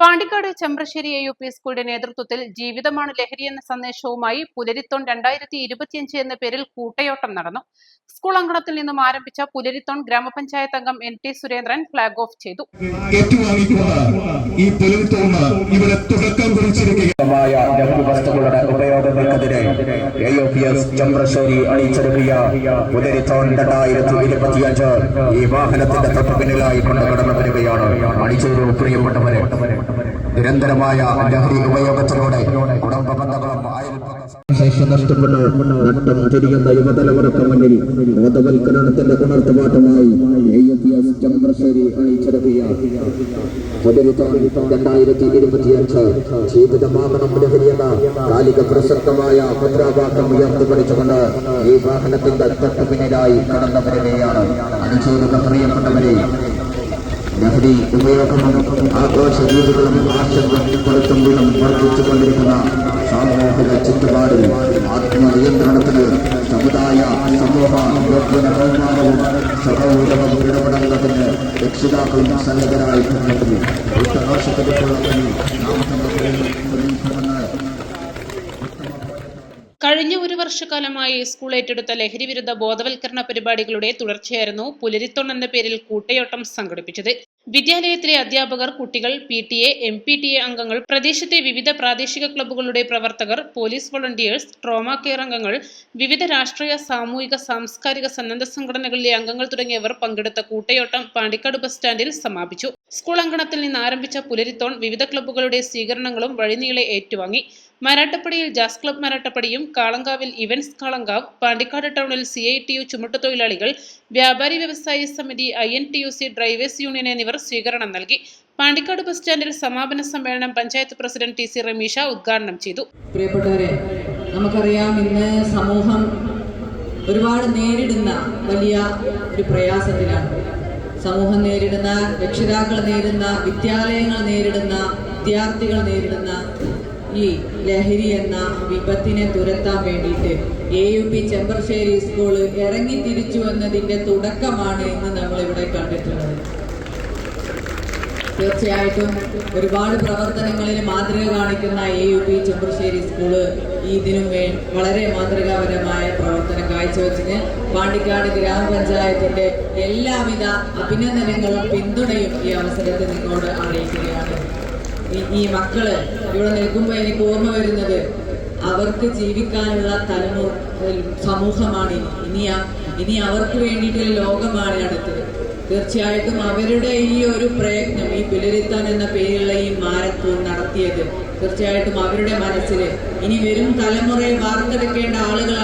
Pandikkad Chembrassery A U P സ്കൂളിന്റെ നേതൃത്വത്തിൽ ജീവിതമാണ് ലഹരി എന്ന സന്ദേശവുമായി പുലരിത്തോൺ രണ്ടായിരത്തി ഇരുപത്തിയഞ്ച് എന്ന പേരിൽ കൂട്ടയോട്ടം നടന്നു. സ്കൂൾ അങ്കണത്തിൽ നിന്നും ആരംഭിച്ച പുലരിത്തോൺ ഗ്രാമപഞ്ചായത്ത് അംഗം N T Surendran flag off ചെയ്തു. ഈ പുലർത്തോന്ന് ഇവിടെ തുടക്കം കുറിച്ചിരിക്കുക മായ ലഹരി വസ്തുക്കളുടെ ഉപയോഗങ്ങൾക്കെതിരെ A O P S Chamrassery അണിയിച്ചൊരുക്കിയ പുലരിത്തോൺ രണ്ടായിരത്തി ഇരുപത്തിയഞ്ച് ഈ വാഹനത്തിന്റെ തൊട്ടു പിന്നിലായി കൊണ്ട് കടന്നു വരികയാണ്. അണിച്ചേരു പ്രിയപ്പെട്ടവരെ നിരന്തരമായ ലഹരി ഉപയോഗത്തിലൂടെ ശേഷി നഷ്ടപ്പെട്ട് നട്ടം തിരിയുന്ന യുവതലമുറക്ക് മുന്നിൽ ബോധവൽക്കരണത്തിന്റെ ഉണർത്തുപാട്ടുമായി A O P S Chembrassery അണിയിച്ചൊരുക്കിയ പുലരിത്തോൺ രണ്ടായിരത്തി കാലിക പ്രസക്തമായ മുദ്രാവാക്യം ഈ വാഹനത്തിന്റെ തൊട്ടു പിന്നിലായി കടന്നു പ്രിയപ്പെട്ടവരെ ലഹരി ഉപയോഗവും ആഘോഷ രീതികളും ആശങ്കപ്പെടുത്തുമ്പോഴും വർദ്ധിച്ചുകൊണ്ടിരിക്കുന്ന സാമൂഹിക ചുറ്റുപാടിൽ ആത്മനിയന്ത്രണത്തിന് സമുദായ സമൂഹ യോഗ്യന ബഹുമാനവും സഹോദരവും ഇടപെടുന്നതിന് രക്ഷിതാക്കളും സന്നദ്ധരായി വഴി നാം കഴിഞ്ഞ ഒരു വർഷക്കാലമായി സ്കൂൾ ഏറ്റെടുത്ത ലഹരി വിരുദ്ധ ബോധവൽക്കരണ പരിപാടികളുടെ തുടർച്ചയായിരുന്നു പുലരിത്തോൺ എന്ന പേരിൽ കൂട്ടയോട്ടം സംഘടിപ്പിച്ചത്. വിദ്യാലയത്തിലെ അധ്യാപകർ കുട്ടികൾ P T A M P T A അംഗങ്ങൾ പ്രദേശത്തെ വിവിധ പ്രാദേശിക ക്ലബ്ബുകളുടെ പ്രവർത്തകർ പോലീസ് വോളണ്ടിയേഴ്സ് ട്രോമ കെയർ അംഗങ്ങൾ വിവിധ രാഷ്ട്രീയ സാമൂഹിക സാംസ്കാരിക സന്നദ്ധ സംഘടനകളിലെ അംഗങ്ങൾ തുടങ്ങിയവർ പങ്കെടുത്ത കൂട്ടയോട്ടം പാണ്ടിക്കാട് ബസ് സ്റ്റാൻഡിൽ സമാപിച്ചു. സ്കൂൾ അങ്കണത്തിൽ നിന്ന് ആരംഭിച്ച പുലരിത്തോൺ വിവിധ ക്ലബ്ബുകളുടെ സ്വീകരണങ്ങളും വഴിനീളെ ഏറ്റുവാങ്ങി. മരാട്ടപ്പടിയിൽ ജാസ് ക്ലബ് മരാട്ടപ്പടിയും കാളങ്കാവിൽ ഇവന്റ്സ് കാളങ്കാവ് പാണ്ടിക്കാട് ടൗണിൽ സി ഐ ടി യു ചുമട്ടുതൊഴിലാളികൾ വ്യാപാരി വ്യവസായി സമിതി I N T U C drivers union എന്നിവർ സ്വീകരണം നൽകി. പാണ്ടിക്കാട് ബസ് സ്റ്റാൻഡിൽ സമാപന സമ്മേളനം panchayat president T C Rameesha ഉദ്ഘാടനം ചെയ്തു. പ്രിയപ്പെട്ടവരെ നമുക്കറിയാം ഇന്ന് സമൂഹം ഒരുപാട് നേരിടുന്ന വലിയ ഒരു പ്രയാസത്തിലാണ്. സമൂഹം നേരിടുന്ന രക്ഷിതാക്കൾ നേരിടുന്ന വിദ്യാലയങ്ങൾ നേരിടുന്ന വിദ്യാർത്ഥികൾ നേരിടുന്ന ഈ ലഹരി എന്ന വിപത്തിനെ തുരത്താൻ വേണ്ടിയിട്ട് A U P Chembrassery school ഇറങ്ങി തിരിച്ചു എന്നതിന്റെ തുടക്കമാണ് ഇന്ന് നമ്മളിവിടെ കണ്ടിട്ടുള്ളത്. തീർച്ചയായിട്ടും ഒരുപാട് പ്രവർത്തനങ്ങളിൽ മാതൃക കാണിക്കുന്ന A U P Chembrassery school ഇതിനും വേ വളരെ മാതൃകാപരമായ പ്രവർത്തനം കാഴ്ചവെച്ചതിന് പാണ്ടിക്കാട് ഗ്രാമപഞ്ചായത്തിന്റെ എല്ലാവിധ അഭിനന്ദനങ്ങളും പിന്തുണയും ഈ അവസരത്തിൽ നിങ്ങളോട് അറിയിക്കുകയാണ്. ഈ- മക്കൾ ഇവിടെ നിൽക്കുമ്പോൾ എനിക്ക് ഓർമ്മ വരുന്നത് അവർക്ക് ജീവിക്കാനുള്ള തലമുറ സമൂഹമാണ് ഇനി ഇനി അവർക്ക് വേണ്ടിയിട്ടുള്ള ലോകമാണ് അടുത്തത്. തീർച്ചയായിട്ടും അവരുടെ ഈ ഒരു പ്രയത്നം ഈ പുലരിത്താൻ എന്ന പേരുള്ള ഈ മാരത്തോൺ നടത്തിയത് തീർച്ചയായിട്ടും അവരുടെ മനസ്സിൽ ഇനി വരും തലമുറയെ വാർത്തെടുക്കേണ്ട ആളുകളാണ്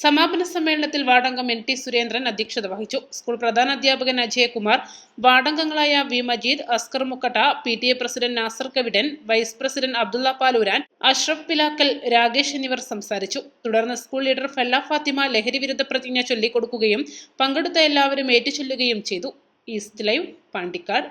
സമാപന സമ്മേളനത്തിൽ വാർഡംഗം എൻ ടി സുരേന്ദ്രൻ അധ്യക്ഷത വഹിച്ചു. സ്കൂൾ പ്രധാന അധ്യാപകൻ Ajayakumar വാർഡംഗങ്ങളായ V Majeed Askar Mukkatta P T A president Nasar Kavidan vice president Abdulla Paluran Ashraf Pilakkal Rakesh എന്നിവർ സംസാരിച്ചു. തുടർന്ന് സ്കൂൾ ലീഡർ ഫെല്ല ഫാത്തിമ ലഹരി വിരുദ്ധ പ്രതിജ്ഞ ചൊല്ലിക്കൊടുക്കുകയും പങ്കെടുത്ത എല്ലാവരും ഏറ്റുചൊല്ലുകയും ചെയ്തു. East live Pandikkad.